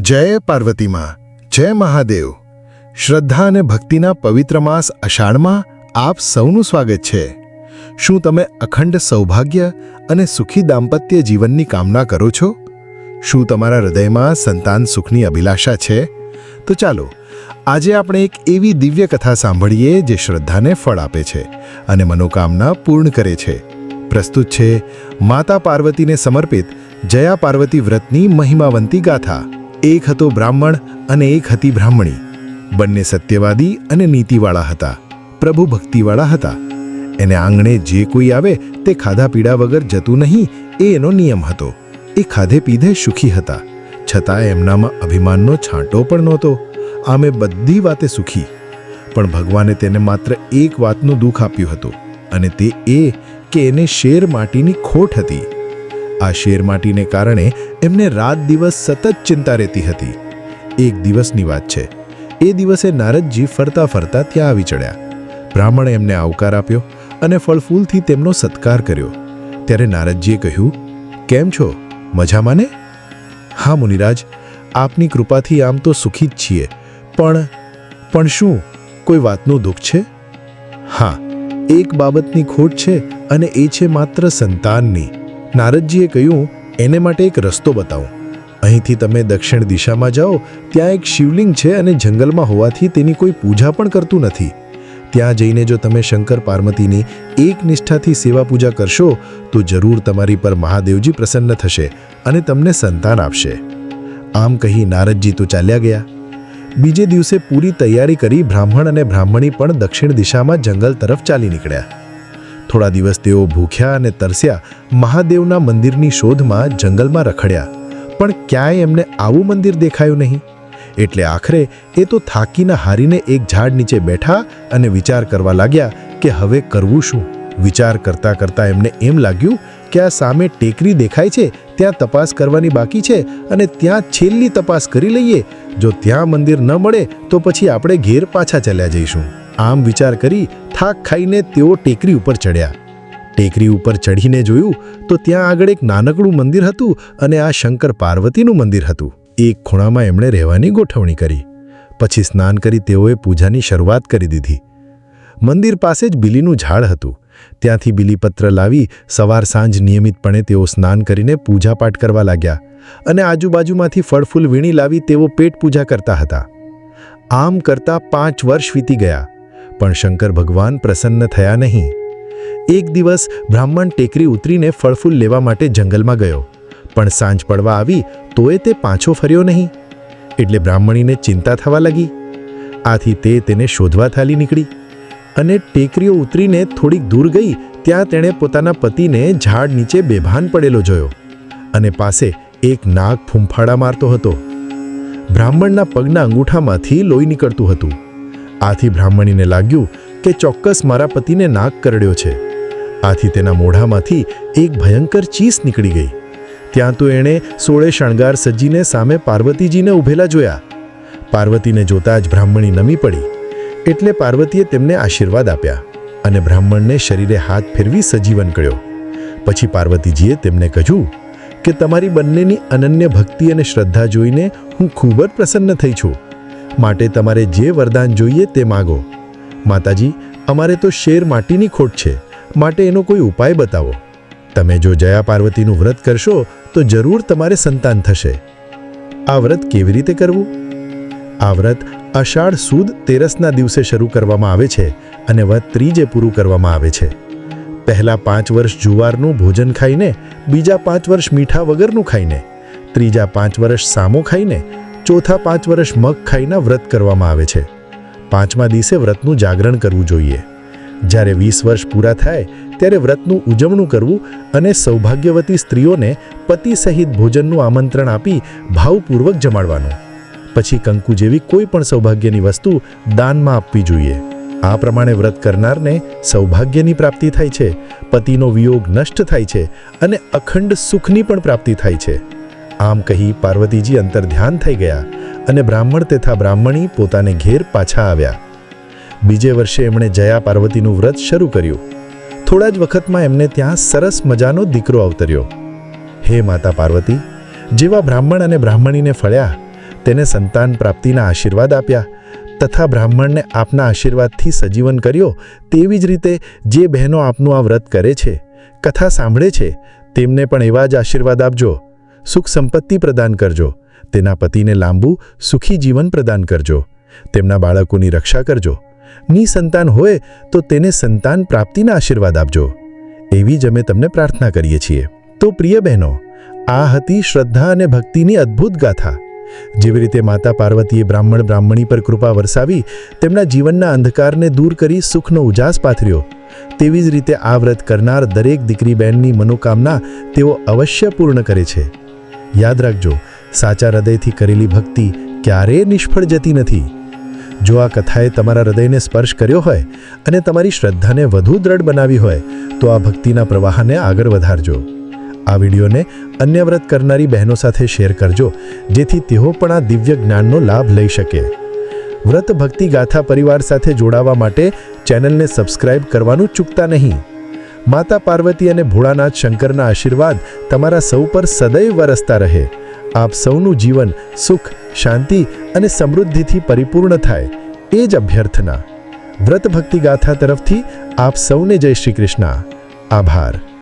જય પાર્વતીમાં, જય મહાદેવ. શ્રદ્ધા અને ભક્તિના પવિત્ર માસ અષાઢમાં આપ સૌનું સ્વાગત છે. શું તમે અખંડ સૌભાગ્ય અને સુખી દાંપત્ય જીવનની કામના કરો છો? શું તમારા હૃદયમાં સંતાન સુખની અભિલાષા છે? તો ચાલો, આજે આપણે એક એવી દિવ્ય કથા સાંભળીએ જે શ્રદ્ધાને ફળ આપે છે અને મનોકામના પૂર્ણ કરે છે. પ્રસ્તુત છે, માતા પાર્વતીને સમર્પિત જયા પાર્વતી વ્રતની મહિમાવંતી ગાથા. એક હતો બ્રાહ્મણ અને એક હતી બ્રાહ્મણી. બંને સત્યવાદી અને નીતિવાળા હતા, પ્રભુ ભક્તિવાળા હતા. એને આંગણે જે કોઈ આવે તે ખાધા પીડા વગર જતું નહીં, એ એનો નિયમ હતો. એ ખાધે પીધે સુખી હતા. છતાં એમનામાં અભિમાનનો છાંટો પણ નહોતો. આમે બધી વાતે સુખી. પણ ભગવાને તેને માત્ર એક વાતનું દુઃખ આપ્યું હતું, અને તે એ કે એને શેર માટીની ખોટ હતી. આ શેર માટીને કારણે એમને રાત દિવસ સતત ચિંતા રહેતી હતી. એક દિવસની વાત છે. એ દિવસે નારદજી ફરતા ફરતા ત્યાં આવી ચડ્યા. બ્રાહ્મણે એમને આવકાર આપ્યો અને ફળફૂલથી તેમનો સત્કાર કર્યો. ત્યારે નારદજીએ કહ્યું, કેમ છો? મજામાં ને? હા, મુનિરાજ, આપની કૃપાથી આમ તો સુખી જ છીએ. પણ પણ શું, કોઈ વાતનું દુઃખ છે? હા, એક બાબતની ખોટ છે અને એ છે માત્ર સંતાનની. નારદજીએ કહ્યું, એને માટે એક રસ્તો બતાવો. અહીંથી તમે દક્ષિણ દિશામાં જાઓ, ત્યાં એક શિવલિંગ છે અને જંગલમાં હોવાથી તેની કોઈ પૂજા પણ કરતું નથી. ત્યાં જઈને જો તમે શંકર પાર્વતીની એક નિષ્ઠાથી સેવા પૂજા કરશો, તો જરૂર તમારી પર મહાદેવજી પ્રસન્ન થશે અને તમને સંતાન આપશે. આમ કહી નારદજી તો ચાલ્યા ગયા. બીજે દિવસે પૂરી તૈયારી કરી બ્રાહ્મણ અને બ્રાહ્મણી પણ દક્ષિણ દિશામાં જંગલ તરફ ચાલી નીકળ્યા. થોડા દિવસ તેઓ ભૂખ્યા અને તરસ્યા મહાદેવના મંદિરની શોધમાં જંગલમાં રખડ્યા. પણ ક્યાંય એમને આવું મંદિર દેખાયું નહીં. એટલે આખરે એ તો થાકીને હારીને એક ઝાડ નીચે બેઠા અને વિચાર કરવા લાગ્યા કે હવે કરવું શું? વિચાર કરતા કરતા એમને એમ લાગ્યું કે આ સામે ટેકરી દેખાય છે, ત્યાં તપાસ કરવાની બાકી છે અને ત્યાં છેલ્લી તપાસ કરી લઈએ. જો ત્યાં મંદિર ન મળે તો પછી આપણે ઘેર પાછા ચાલ્યા જઈશું. આમ વિચાર કરી થાક ખાઈને તેઓ ટેકરી ઉપર ચડ્યા. ટેકરી ઉપર ચઢીને જોયું તો ત્યાં આગળ એક નાનકડું મંદિર હતું અને આ શંકર પાર્વતીનું મંદિર હતું. એક ખૂણામાં એમણે રહેવાની ગોઠવણી કરી. પછી સ્નાન કરી તેઓએ પૂજાની શરૂઆત કરી દીધી. મંદિર પાસે જ બિલીનું ઝાડ હતું. ત્યાંથી બિલીપત્ર લાવી સવાર સાંજ નિયમિતપણે તેઓ સ્નાન કરીને પૂજાપાઠ કરવા લાગ્યા અને આજુબાજુમાંથી ફળફૂલ વીણી લાવી તેઓ પેટ પૂજા કરતા હતા. આમ કરતા પાંચ વર્ષ વીતી ગયા. પણ શંકર ભગવાન પ્રસન્ન થયા નહીં. એક દિવસ બ્રાહ્મણ ટેકરી ઉતરીને ફળફૂલ લેવા માટે જંગલમાં ગયો. પણ સાંજ પડવા આવી તોય તે પાછો ફર્યો નહીં. એટલે બ્રાહ્મણીને ચિંતા થવા લાગી. આથી તે તેને શોધવા થાલી નીકળી. અને ટેકરીઓ ઉતરીને થોડીક દૂર ગઈ ત્યાં તેણે પોતાના પતિને ઝાડ નીચે બેભાન પડેલો જોયો અને પાસે એક નાગ ફૂંફાડા મારતો હતો. બ્રાહ્મણના પગના અંગૂઠામાંથી લોહી નીકળતું હતું. આથી બ્રાહ્મણીને લાગ્યું કે ચોક્કસ મારા પતિને નાક કરડ્યો છે. આથી તેના મોઢામાંથી એક ભયંકર ચીસ નીકળી ગઈ. ત્યાં તો એણે સોળે શણગાર સજ્જીને સામે પાર્વતીજીને ઊભેલા જોયા. પાર્વતીને જોતા જ બ્રાહ્મણી નમી પડી. એટલે પાર્વતીએ તેમને આશીર્વાદ આપ્યા અને બ્રાહ્મણને શરીરે હાથ ફેરવી સજીવન કર્યો. પછી પાર્વતીજીએ તેમને કહ્યું કે તમારી બંનેની અનન્ય ભક્તિ અને શ્રદ્ધા જોઈને હું ખૂબ જ પ્રસન્ન થઈ છું. માટે તમારે જે વરદાન જોઈએ તે માગો. માતાજી, અમારે તો શેર માટીની ખોટ છે, માટે એનો કોઈ ઉપાય બતાવો. તમે જો જયા પાર્વતીનું વ્રત કરશો, તો જરૂર તમારે સંતાન થશે. આ વ્રત કેવી રીતે કરવું? આ વ્રત અષાઢ સુદ તેરસના દિવસે શરૂ કરવામાં આવે છે અને વ્રત ત્રીજે પૂરું કરવામાં આવે છે. પહેલા પાંચ વર્ષ જુવારનું ભોજન ખાઈને, બીજા પાંચ વર્ષ મીઠા વગરનું ખાઈને, ત્રીજા પાંચ વર્ષ સામો ખાઈને ચોથા પાંચ વર્ષ મગ ખાઈના વ્રત કરવામાં આવે છે. પાંચમા દિવસે વ્રતનું જાગરણ કરવું જોઈએ. જ્યારે વીસ વર્ષ પૂરા થાય, ત્યારે વ્રતનું ઉજવણું કરવું અને સૌભાગ્યવતી સ્ત્રીઓને પતિ સહિત ભોજનનું આમંત્રણ આપી ભાવપૂર્વક જમાડવાનું. પછી કંકુ જેવી કોઈ પણ સૌભાગ્યની વસ્તુ દાનમાં આપવી જોઈએ. આ પ્રમાણે વ્રત કરનારને સૌભાગ્યની પ્રાપ્તિ થાય છે, પતિનો વિયોગ નષ્ટ થાય છે અને અખંડ સુખની પણ પ્રાપ્તિ થાય છે. આમ કહી પાર્વતીજી અંતર ધ્યાન થઈ ગયા અને બ્રાહ્મણ તથા બ્રાહ્મણી પોતાને ઘેર પાછા આવ્યા. બીજે વર્ષે એમણે જયા પાર્વતીનું વ્રત શરૂ કર્યું. થોડા જ વખતમાં એમને ત્યાં સરસ મજાનો દીકરો અવતર્યો. હે માતા પાર્વતી, જેવા બ્રાહ્મણ અને બ્રાહ્મણીને ફળ્યા, તેને સંતાન પ્રાપ્તિના આશીર્વાદ આપ્યા, તથા બ્રાહ્મણને આપના આશીર્વાદથી સજીવન કર્યો, તેવી જ રીતે જે બહેનો આપનું આ વ્રત કરે છે, કથા સાંભળે છે, તેમને પણ એવા જ આશીર્વાદ આપજો. સુખ સંપત્તિ પ્રદાન કરજો. તેના પતિને લાંબુ, સુખી જીવન પ્રદાન કરજો. તેમના બાળકોની રક્ષા કરજો. નિસંતાન હોય તો તેને સંતાન પ્રાપ્તિના આશીર્વાદ આપજો. એવી જ અમે તમને પ્રાર્થના કરીએ છીએ. તો પ્રિય બહેનો, આ હતી શ્રદ્ધા અને ભક્તિની અદ્ભુત ગાથા. જેવી રીતે માતા પાર્વતીએ બ્રાહ્મણ બ્રાહ્મણી પર કૃપા વરસાવી તેમના જીવનના અંધકારને દૂર કરી સુખનો ઉજાસ પાથર્યો. તેવી જ રીતે આ વ્રત કરનાર દરેક દીકરી બહેનની મનોકામના તેઓ અવશ્ય પૂર્ણ કરે છે. યાદ રાખજો, સાચા હૃદયથી કરેલી ભક્તિ ક્યારેય નિષ્ફળ જતી નથી. જો આ કથાએ તમારા હૃદયને સ્પર્શ કર્યો હોય અને તમારી શ્રદ્ધાને વધુ દ્રઢ બનાવી હોય, તો આ ભક્તિના પ્રવાહને આગળ વધારજો. આ વિડીયોને અન્ય વ્રત કરનારી બહેનો સાથે શેર કરજો, જેથી તેઓ પણ આ દિવ્ય જ્ઞાનનો લાભ લઈ શકે. વ્રત ભક્તિ ગાથા પરિવાર સાથે જોડાવા માટે ચેનલને સબસ્ક્રાઇબ કરવાનું ચૂકતા નહીં. માતા પાર્વતી અને ભોળાનાથ શંકરના આશીર્વાદ તમારા સૌ પર સદૈવ વરસતા રહે. આપ સૌનું જીવન સુખ, શાંતિ અને સમૃદ્ધિથી પરિપૂર્ણ થાય. એ જ અભ્યર્થના. વ્રત ભક્તિ ગાથા તરફથી આપ સૌને જય શ્રી કૃષ્ણ. આભાર.